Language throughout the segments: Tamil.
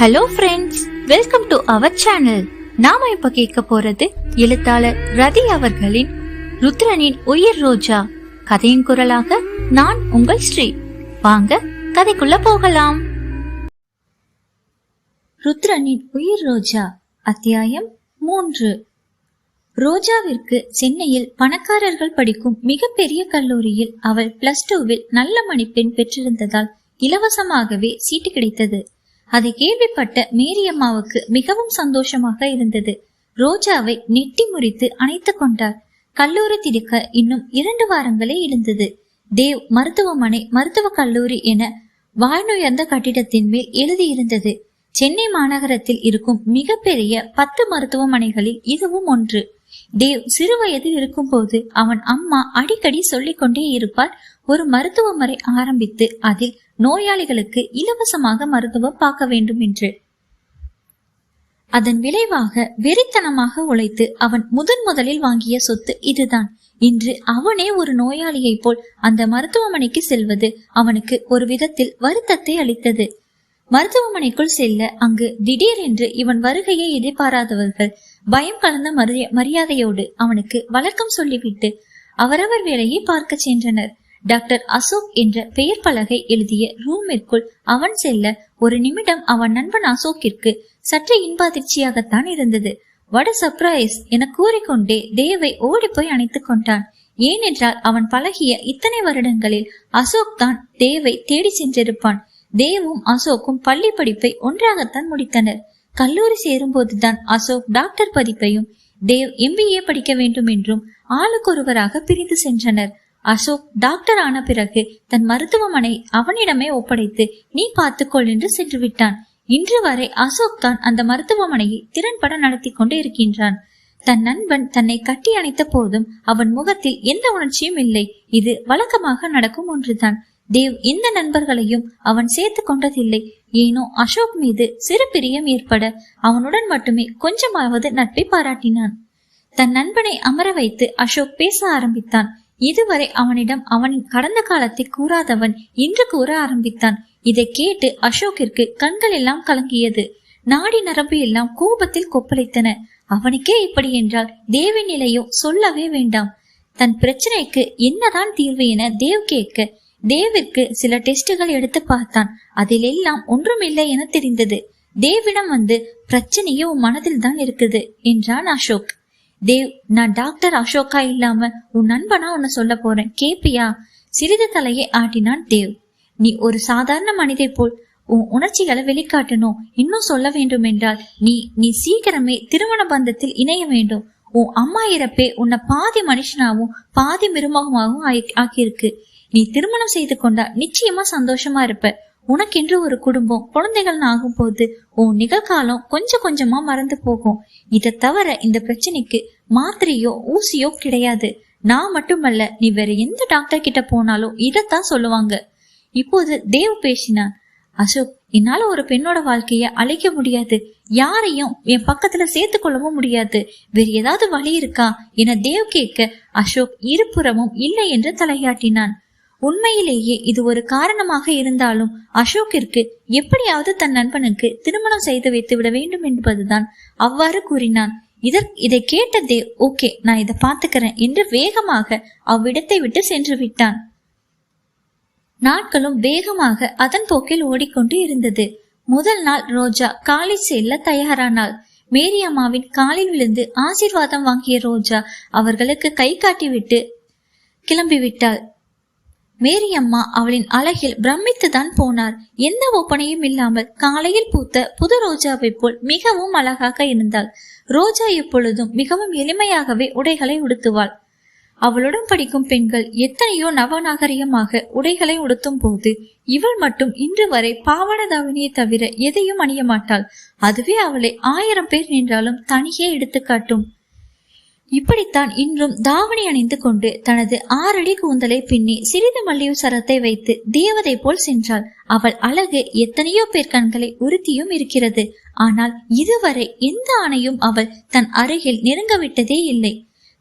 Hello friends welcome to our channel நாம இப்ப கேட்க போறது எழுத்தாளர் ரதி அவர்களின் ருத்ரனின் உயிர் ரோஜா. கதையின் குரலாக நான் உங்கள் ஸ்ரீ. வாங்க கதைக்குள்ள போகலாம். ருத்ரனின் உயிர் ரோஜா அத்தியாயம் மூன்று. ரோஜாவிற்கு சென்னையில் பணக்காரர்கள் படிக்கும் மிகப்பெரிய கல்லூரியில் அவள் பிளஸ் டூவில் நல்ல மதிப்பெண் பெற்றிருந்ததால் இலவசமாகவே சீட்டு கிடைத்தது. அதை கேள்விப்பட்ட மேரியம்மாவுக்கு மிகவும் சந்தோஷமாக இருந்தது. ரோஜாவை நெட்டி முறித்து அணைத்துக் கொண்டார். கல்லூரி திறக்க இன்னும் இரண்டு வாரங்களே இருந்தது. தேவ் மருத்துவமனை மருத்துவ கல்லூரி என வாழ்நுயர்ந்த கட்டிடத்தின் மேல் எழுதியிருந்தது. சென்னை மாநகரத்தில் இருக்கும் மிகப்பெரிய பத்து மருத்துவமனைகளில் இதுவும் ஒன்று. தேவ் சிறுவயதில் இருக்கும்போது அவன் அம்மா அடிக்கடி சொல்லிக்கொண்டே இருப்பார் ஒரு மருத்துவமனை ஆரம்பித்து அதில் நோயாளிகளுக்கு இலவசமாக மருத்துவம் பார்க்க வேண்டும் என்று. அதன் விளைவாக வெறித்தனமாக உழைத்து அவன் முதன் முதலில் வாங்கிய சொத்து இதுதான். இன்று அவனே ஒரு நோயாளியை போல் அந்த மருத்துவமனைக்கு செல்வது அவனுக்கு ஒரு விதத்தில் வருத்தத்தை அளித்தது. மருத்துவமனைக்குள் செல்ல அங்கு திடீரென்று இவன் வருகையை எதிர்பாராதவர்கள் பயம் கலந்த மரியாதையோடு அவனுக்கு வழக்கம் சொல்லிவிட்டு அவரவர் வேலையை பார்க்க சென்றனர். டாக்டர் அசோக் என்ற பெயர் பலகை எழுதிய ரூமிற்குள் அவன் செல்ல ஒரு நிமிடம் அவன் நண்பன் அசோக்கிற்கு சற்று இன்பாதிர்ச்சியாகத்தான் இருந்தது. வட சர்ப்ரைஸ் என கூறிக்கொண்டே தேவை ஓடிப்போய் அணைத்துக் கொண்டான். ஏனென்றால் அவன் பழகிய இத்தனை வருடங்களில் அசோக் தான் தேவை தேடி சென்றிருப்பான். தேவும் அசோக்கும் பள்ளி படிப்பை ஒன்றாகத்தான் முடித்தனர். கல்லூரி சேரும்போதுதான் அசோக் டாக்டர் பதிப்பையும் தேவ் எம்பிஏ படிக்க வேண்டும் என்றும் ஆளுக்கொருவராக பிரிந்து சென்றனர். அசோக் டாக்டர் ஆன பிறகு தன் மருத்துவமனை அவனிடமே ஒப்படைத்து நீ பார்த்துக்கொள் என்று சென்று விட்டான். இன்று வரை அசோக் தான் அந்த மருத்துவமனையை திறன்பட நடத்தி கொண்டு இருக்கின்றான். தன் நண்பன் தன்னை கட்டி அணைத்த போதும் அவன் முகத்தில் எந்த உணர்ச்சியும் இல்லை. இது வழக்கமாக நடக்கும் ஒன்றுதான். தேவ் இந்த நண்பர்களையும் அவன் சேர்த்து கொண்டதில்லை. ஏனோ அசோக் மீது சிறு பிரியம் ஏற்பட அவனுடன் மட்டுமே கொஞ்சமாவது நட்பை பாராட்டினான். தன் நண்பனை அமர வைத்து அசோக் பேச ஆரம்பித்தான். இதுவரை அவனிடம் அவனின் கடந்த காலத்தை கூறாதவன் இன்று கூற ஆரம்பித்தான். இதை கேட்டு அசோக்கிற்கு கண்கள் எல்லாம் கலங்கியது. நாடி நரம்பு எல்லாம் கோபத்தில் கொப்பளித்தன. அவனுக்கே இப்படி என்றால் தேவி நிலையோ சொல்லவே வேண்டாம். தன் பிரச்சனைக்கு என்னதான் தீர்வு என தேவ் கேட்க தேவிற்கு சில டெஸ்டுகள் எடுத்து பார்த்தான். அதில் எல்லாம் ஒன்றுமில்லை என தெரிந்தது. தேவிடம் வந்து பிரச்சனையே உன் மனதில் தான் இருக்குது என்றான் அசோக். தேவ் நான் டாக்டர் அசோகா இல்லாம உன் நண்பனா உன்னை சொல்ல போறேன். கேப்பியா? சிறிது தலையை ஆட்டினான் தேவ். நீ ஒரு சாதாரண மனிதை போல் உன் உணர்ச்சிகளை வெளிக்காட்டணும். இன்னும் சொல்ல வேண்டும் என்றால் நீ நீ சீக்கிரமே திருமண பந்தத்தில் இணைய வேண்டும். உன் அம்மா இறப்பே உன்னை பாதி மனுஷனாவும் பாதி மிருமகமாகவும் ஆக்கியிருக்கு. நீ திருமணம் செய்து கொண்டா நிச்சயமா சந்தோஷமா இருப்ப. உனக்கென்று ஒரு குடும்பம் குழந்தைகள் ஆகும் போது உன் நிகழ்காலம் கொஞ்சம் கொஞ்சமா மறந்து போகும். இதை தவிர இந்த பிரச்சனைக்கு மாத்திரையோ ஊசியோ கிடையாது. நான் மட்டுமல்ல நீ வேற எந்த டாக்டர் கிட்ட போனாலும் இதைத்தான் சொல்லுவாங்க. இப்போது தேவ் பேசினான் அசோக் என்னால ஒரு பெண்ணோட வாழ்க்கைய அழைக்க முடியாது. யாரையும் என் பக்கத்துல சேர்த்து கொள்ளவும் முடியாது. வேற ஏதாவது வழி இருக்கா? என தேவ் கேட்க அசோக் இருபுறமும் இல்லை என்று தலையாட்டினான். உண்மையிலேயே இது ஒரு காரணமாக இருந்தாலும் அசோக்கிற்கு எப்படியாவது தன் நண்பனுக்கு திருமணம் செய்து வைத்து விட வேண்டும் என்பதுதான். அவ்வாறு கூறினான். இதற் இதை கேட்டதே ஓகே நான் இதை பார்த்துக்கிறேன் என்று வேகமாக அவ்விடத்தை விட்டு சென்று விட்டான். நாட்களும் வேகமாக அதன் போக்கில் ஓடிக்கொண்டு இருந்தது. முதல் நாள் ரோஜா காலேஜ் செல்ல தயாரானாள். மேரி அம்மாவின் காலில் விழுந்து ஆசீர்வாதம் வாங்கிய ரோஜா அவர்களுக்கு கை காட்டிவிட்டு கிளம்பிவிட்டாள். மேரி அம்மா அவளின் அழகில் பிரமித்துதான் போனார் எந்த ஒப்பனையும் இல்லாமல் காலையில் பூத்த புது ரோஜாவை போல் மிகவும் அழகாக இருந்தாள். ரோஜா எப்பொழுதும் மிகவும் எளிமையாகவே உடைகளை உடுத்துவாள். அவளுடன் படிக்கும் பெண்கள் எத்தனையோ நவநாகரிகமாக உடைகளை உடுத்தும் போது இவள் மட்டும் இன்று வரை பாவாட தாவணியை தவிர எதையும் அணிய மாட்டாள். அதுவே அவளை ஆயிரம் பேர் நின்றாலும் தனியே எடுத்துக்காட்டும் இப்படித்தான் இன்றும் தாவணி அணிந்து கொண்டு தனது ஆறடி கூந்தலை பின்னி சிறிது மல்லியு சரத்தை வைத்து தேவதை போல் சென்றாள். அவள் அழகு எத்தனையோ பேர் கண்களை உறுத்தியும் இருக்கிறது. ஆனால் இதுவரை எந்த ஆணையும் அவள் தன் அருகில் நெருங்கவிட்டதே இல்லை.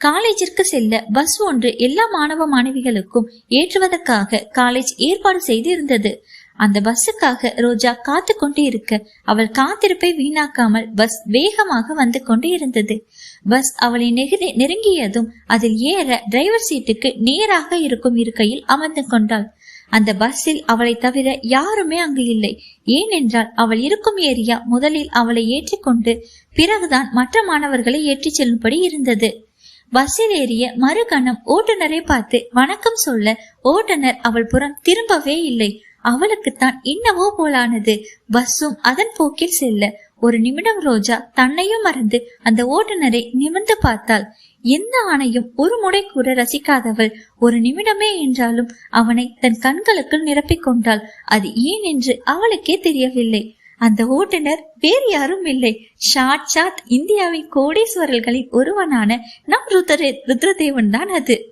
காலேஜிற்கு செல்ல பஸ் ஒன்று எல்லா மாணவ மாணவிகளுக்கும் ஏற்றுவதற்காக காலேஜ் ஏற்பாடு செய்து இருந்தது அந்த பஸ்ஸுக்காக ரோஜா காத்து கொண்டு இருக்க அவள் காத்திருப்பை வீணாக்காமல் பஸ் வேகமாக வந்து கொண்டு இருந்தது. பஸ் அவளை நெருங்கியதும் அதில் ஏற டிரைவர் சீட்டுக்கு நேராக இருக்கும் இருக்கையில் அமர்ந்து கொண்டாள். அந்த பஸ்ஸில் அவளை தவிர யாருமே அங்கு இல்லை. ஏனென்றால் அவள் இருக்கும் ஏரியா முதலில் அவளை ஏற்றிக்கொண்டு பிறகுதான் மற்ற மாணவர்களை ஏற்றிச் செல்லும்படி இருந்தது. பஸ்ஸில் ஏறிய மறுகணம் ஓட்டுநரை பார்த்து வணக்கம் சொல்ல ஓட்டுநர் அவள் புறம் திரும்பவே இல்லை. அவளுக்குத்தான் என்னவோ போலானது. பஸ்ஸும் அதன் போக்கில் செல்ல. ஒரு நிமிடம் ரோஜா தன்னையும் மறந்து அந்த ஓட்டுநரை நிமிர்ந்து பார்த்தாள். எந்த ஆணையும் ஒரு முறை கூட ரசிக்காதவள். ஒரு நிமிடமே என்றாலும் அவனை தன் கண்களுக்குள் நிரப்பிக் கொண்டாள். அது ஏன் என்று அவளுக்கே தெரியவில்லை. அந்த ஓட்டுநர் வேறு யாரும் இல்லை. ஷாட் ஷாட் இந்தியாவின் கோடீஸ்வரர்களின் ஒருவனான நம் ருத்ரே ருத்ரதேவன் தான் அது.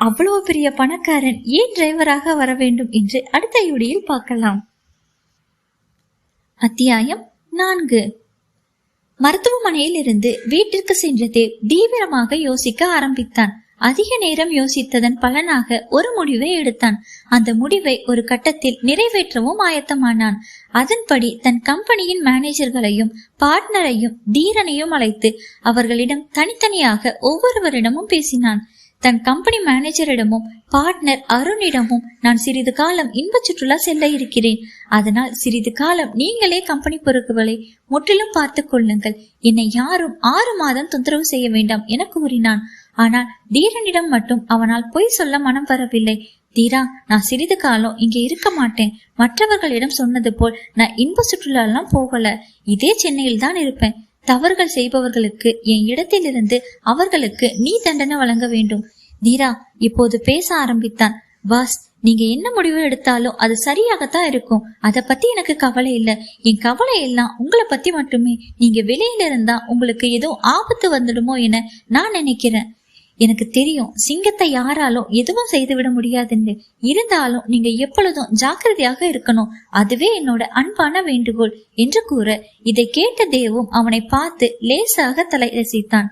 அவ்வளவு பெரிய பணக்காரன் ஏன் டிரைவராக வர வேண்டும் என்று அடுத்த யுடியில் பார்க்கலாம். அத்தியாயம் நான்கு. மருத்துவமனையில் இருந்து வீட்டிற்கு சென்றதே தீவிரமாக யோசிக்க ஆரம்பித்தான். அதிக நேரம் யோசித்ததன் பலனாக ஒரு முடிவை எடுத்தான். அந்த முடிவை ஒரு கட்டத்தில் நிறைவேற்றவும் ஆயத்தமானான். அதன்படி தன் கம்பெனியின் மேனேஜர்களையும் பார்ட்னரையும் தீரனையும் அழைத்து அவர்களிடம் தனித்தனியாக ஒவ்வொருவரிடமும் பேசினான். தன் கம்பெனி மேனேஜரிடமும் பார்ட்னர் அருணிடமும் நான் சிறிது காலம் இன்ப சுற்றுலா செல்ல இருக்கிறேன். அதனால் சிறிது காலம் நீங்களே கம்பெனி பொறுப்புகளை முற்றிலும் பார்த்து கொள்ளுங்கள். என்னை யாரும் ஆறு மாதம் தொந்தரவு செய்ய வேண்டாம் என கூறினான். ஆனால் தீரனிடம் மட்டும் அவனால் பொய் சொல்ல மனம் வரவில்லை. தீரா நான் சிறிது காலம் இங்கே இருக்க மாட்டேன். மற்றவர்களிடம் சொன்னது போல் நான் இன்ப சுற்றுலா எல்லாம் போகல. இதே சென்னையில் தான் இருப்பேன். தவறுகள் செய்பவர்களுக்கு என் இடத்திலிருந்து அவர்களுக்கு நீ தண்டனை வழங்க வேண்டும். தீரா இப்போது பேச ஆரம்பித்தான். பாஸ் நீங்க என்ன முடிவு எடுத்தாலும் அது சரியாகத்தான் இருக்கும். அத பத்தி எனக்கு கவலை இல்ல. என் கவலை எல்லாம் உங்களை பத்தி மட்டுமே. நீங்க வெளியில இருந்தா உங்களுக்கு ஏதோ ஆபத்து வந்துடுமோ என நான் நினைக்கிறேன். எனக்கு தெரியும் சிங்கத்தை யாராலும் எதுவும் செய்துவிட முடியாதுன்னு. இருந்தாலும் நீங்க எப்பொழுதும் ஜாக்கிரதையாக இருக்கணும். அதுவே என்னோட அன்பான வேண்டுகோள் என்று கூற இதை கேட்ட தேவும் அவனை பார்த்து லேசாக தலை ரசித்தான்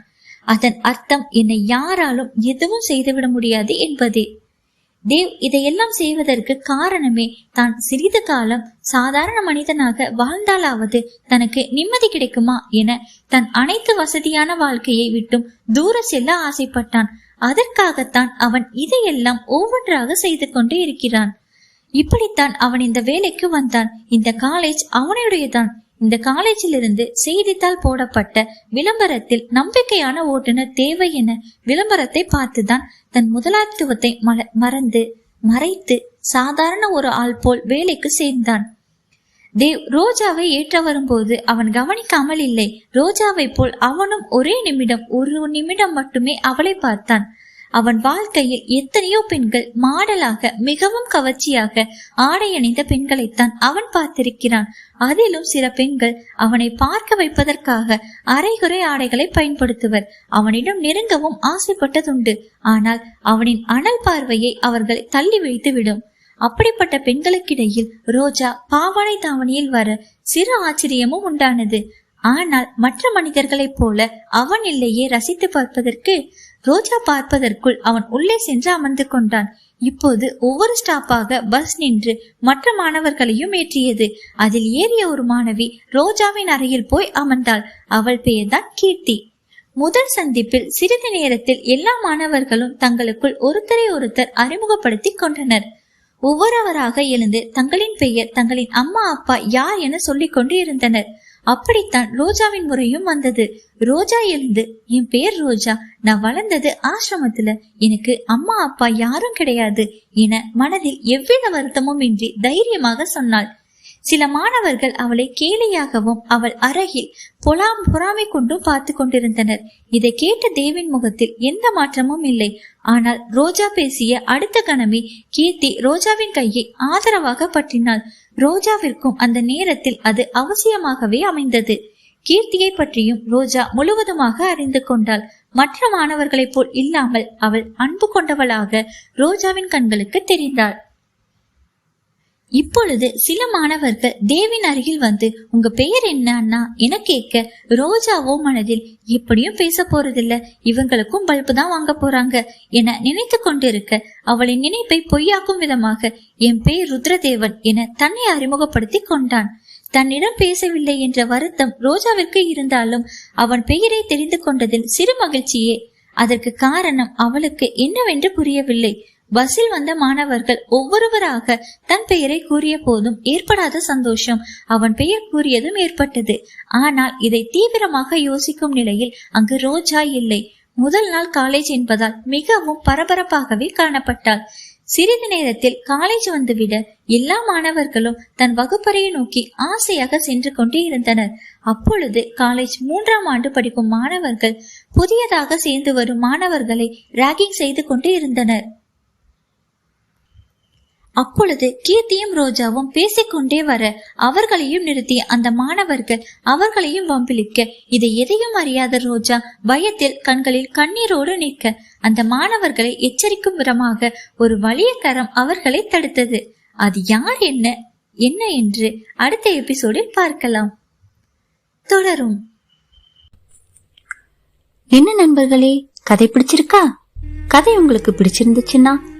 அதன் அர்த்தம் என்னை யாராலும் எதுவும் செய்துவிட முடியாது என்பதே. தேவ் இதையெல்லாம் செய்வதற்கு காரணமே தான் சிறிது காலம் சாதாரண மனிதனாக வாழ்ந்தாலாவது தனக்கு நிம்மதி கிடைக்குமா என தன் அனைத்து வசதியான வாழ்க்கையை விட்டும் தூர செல்ல ஆசைப்பட்டான். அதற்காகத்தான் அவன் இதையெல்லாம் ஒவ்வொன்றாக செய்து கொண்டு இருக்கிறான். இப்படித்தான் அவன் இந்த வேலைக்கு வந்தான். இந்த காலேஜ் அவனுடையதான். இந்த காலேஜில் இருந்து செய்தித்தாள் போடப்பட்ட விளம்பரத்தில் நம்பிக்கையான ஓட்டுநர் தேவை என விளம்பரத்தை பார்த்துதான் தன் முதலாளித்துவத்தை மறந்து மறைத்து சாதாரண ஒரு ஆள் போல் வேலைக்கு சேர்ந்தான். தேவ் ரோஜாவை ஏற்ற வரும்போது அவன் கவனிக்காமல் இல்லை. ரோஜாவை போல் அவனும் ஒரே நிமிடம் ஒரு நிமிடம் மட்டுமே அவளை பார்த்தான். அவன் வாழ்க்கையில் எத்தனையோ பெண்கள் மாடலாக மிகவும் கவர்ச்சியாக ஆடை அணிந்த பெண்களைத்தான் அவன் பார்த்திருக்கிறான். அதிலும் சில பெண்கள் அவனை பார்க்க வைப்பதற்காக அரைகுறை ஆடைகளை பயன்படுத்துவர். அவனிடம் நெருங்கவும் ஆசைப்பட்டதுண்டு ஆனால் அவனின் அனல் பார்வையை அவர்கள் தள்ளி வைத்து விடும் அப்படிப்பட்ட பெண்களுக்கிடையில் ரோஜா பாவாடை தாவணியில் வர சிறு ஆச்சரியமும் உண்டானது. ஆனால் மற்ற மனிதர்களைப் போல அவன் இல்லையே ரசித்து பார்ப்பதற்கு ரோஜா பார்ப்பதற்குள் அவன் உள்ளே சென்று அமர்ந்து கொண்டான். இப்போது ஒவ்வொரு ஸ்டாப்பாக பஸ் நின்று மற்ற மாணவர்களையும் ஏற்றியது. அதில் ஏறிய ஒரு மாணவி ரோஜாவின் அறையில் போய் அமர்ந்தாள். அவள் பெயர்தான் கீர்த்தி. முதல் சந்திப்பில் சிறிது நேரத்தில் எல்லா மாணவர்களும் தங்களுக்குள் ஒருத்தரை ஒருத்தர் அறிமுகப்படுத்தி கொண்டனர். ஒவ்வொருவராக எழுந்து தங்களின் பெயர் தங்களின் அம்மா அப்பா யார் என சொல்லிக் கொண்டு இருந்தனர். அப்படித்தான் ரோஜாவின் முறையும் வந்தது. ரோஜா எழுந்து என் பேர் ரோஜா. நான் வளர்ந்தது ஆசிரமத்துல. எனக்கு அம்மா அப்பா யாரும் கிடையாது என மனதில் எவ்வித வருத்தமும் இன்றி தைரியமாக சொன்னாள். சில மாணவர்கள் அவளை கேலியாகவும் அவள் அருகில் பொலாம் பொறாமை கொண்டும் பார்த்து கொண்டிருந்தனர். இதை கேட்ட தேவின் முகத்தில் எந்த மாற்றமும் இல்லை. ஆனால் ரோஜா பேசிய அடுத்த கணமே கீர்த்தி ரோஜாவின் கையை ஆதரவாக பற்றினாள். ரோஜாவிற்கும் அந்த நேரத்தில் அது அவசியமாகவே அமைந்தது. கீர்த்தியை பற்றியும் ரோஜா முழுவதுமாக அறிந்து கொண்டாள். மற்ற மாணவர்களைப் போல் இல்லாமல் அவள் அன்பு கொண்டவளாக ரோஜாவின் கண்களுக்கு தெரிந்தாள். இப்பொழுது சில மாணவர்கள் தேவின் அருகில் வந்து உங்க பெயர் என்னன்னா? என கேட்க ரோஜாவோ மனதில் எப்படியும் பேச போறதில்ல. இவங்களுக்கும் பல்பு தான் வாங்க போறாங்க என நினைத்து கொண்டிருக்க அவளின் நினைப்பை பொய்யாக்கும் விதமாக என் பெயர் ருத்ரதேவன் என தன்னை அறிமுகப்படுத்தி கொண்டான். தன்னிடம் பேசவில்லை என்ற வருத்தம் ரோஜாவிற்கு இருந்தாலும் அவன் பெயரை தெரிந்து கொண்டதில் சிறு மகிழ்ச்சியே. அதற்கு காரணம் அவளுக்கு என்னவென்று புரியவில்லை. பஸ்ஸில் வந்த மாணவர்கள் ஒவ்வொருவராக தன் பெயரை கூறிய போதும் ஏற்படாத சந்தோஷம். அவன் பெயர் கூறியதும் ஏற்பட்டது. ஆனால் இதை தீவிரமாக யோசிக்கும் நிலையில் அங்கு ரோஜா இல்லை. முதல் நாள் காலேஜ் என்பதால் மிகவும் பரபரப்பாகவே காணப்பட்டாள். சிறிது நேரத்தில் காலேஜ் வந்துவிட எல்லா மாணவர்களும் தன் வகுப்பறையை நோக்கி ஆசையாக சென்று கொண்டே இருந்தனர். அப்பொழுது காலேஜ் மூன்றாம் ஆண்டு படிக்கும் மாணவர்கள் புதியதாக சேர்ந்து வரும் மாணவர்களை ராகிங் செய்து கொண்டு இருந்தனர். அப்பொழுது கீர்த்தியும் ரோஜாவும் பேசிக்கொண்டே வர அவர்களையும் நிறுத்தி அந்த மாணவர்கள் அவர்களையும் வம்பிழிக்க இதை எதையும் அறியாத ரோஜா பயத்தில் கண்களில் கண்ணீரோடு நிற்க அந்த மாணவர்களை எச்சரிக்கும் விதமாக ஒரு வலிய கரம் அவர்களை தடுத்தது. அது யார் என்ன? என்ன என்று அடுத்த எபிசோடில் பார்க்கலாம். தொடரும். என்ன நண்பர்களே கதை பிடிச்சிருக்கா? கதை உங்களுக்கு பிடிச்சிருந்துச்சுன்னா